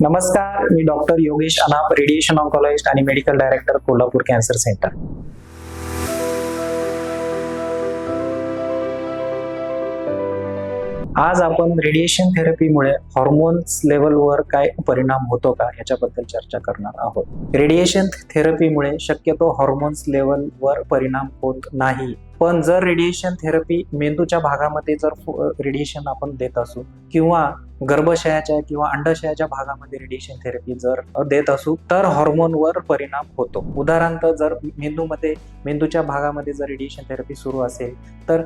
नमस्कार मी doctor Yogesh Anap radiation oncologist आणि medical director Kolhapur cancer centre आज आपण रेडिएशन थेरपीमुळे हॉर्मोन्स लेवलवर काय परिणाम होतो का याच्याबद्दल चर्चा करणार आहोत. रेडिएशन थेरपीमुळे शक्यतो हॉर्मोन्स लेवलवर परिणाम होत नाही. पण जर रेडिएशन थेरपी मेंदूच्या भागामध्ये जर रेडिएशन आपण देत असू किंवा गर्भाशयाच्या किंवा अंडाशयाच्या भागामध्ये रेडिएशन थेरपी जर देत असू तर हॉर्मोनवर परिणाम होतो. उदाहरणार्थ जर मेंदूमध्ये मेंदूच्या भागामध्ये जर रेडिएशन थेरपी सुरू असेल तर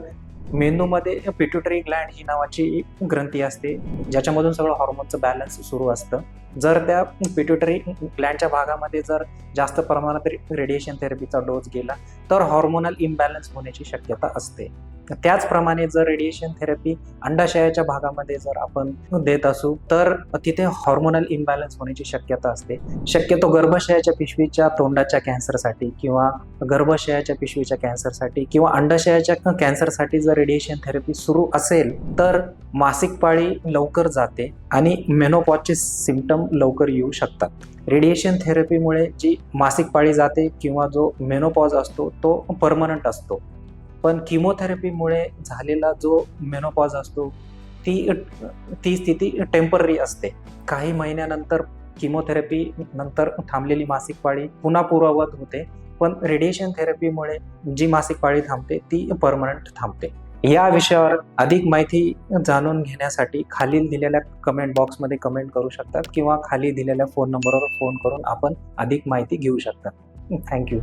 मेंदूमध्ये पिट्युटरी ग्लँड ही नावाची एक ग्रंथी असते ज्याच्यामधून सगळं हॉर्मोनचं बॅलन्स सुरू असतं. जर त्या पिट्युटरी ग्लँडच्या भागामध्ये जर जास्त प्रमाणात रेडिएशन थेरपीचा डोस गेला तर हॉर्मोनल इम्बॅलन्स होण्याची शक्यता असते. तर त्याचप्रमाणे जर रेडिएशन थेरपी अंडाशयाच्या भागामध्ये जर आपण देत असू तर तिथे हॉर्मोनल इम्बॅलन्स होण्याची शक्यता असते. शक्यतो गर्भाशयाच्या पिशवीच्या तोंडाच्या कॅन्सरसाठी किंवा गर्भाशयाच्या पिशवीच्या कॅन्सरसाठी किंवा अंडाशयाच्या कॅन्सरसाठी जर रेडिएशन थेरपी सुरू असेल तर मासिक पाळी लवकर जाते आणि मेनोपॉजचे सिमटम लवकर येऊ शकतात. रेडिएशन थेरपीमुळे जी मासिक पाळी जाते किंवा जो मेनोपॉज असतो तो परमनंट असतो. पण किमोथेरपीमुळे झालेला जो मेनोपॉज असतो ती ती स्थिती टेंपररी असते. काही महिन्यानंतर किमोथेरपी नंतर थांबलेली मासिक पाळी पुन्हा पूर्ववत होते पण रेडिएशन थेरपीमुळे जी मासिक पाळी थांबते ती परमनंट थांबते. या विषयावर अधिक माहिती जाणून घेण्यासाठी खालील दिलेल्या कमेंट बॉक्समध्ये कमेंट करू शकतात किंवा खाली दिलेल्या फोन नंबरवर फोन करून आपण अधिक माहिती घेऊ शकतात. थँक्यू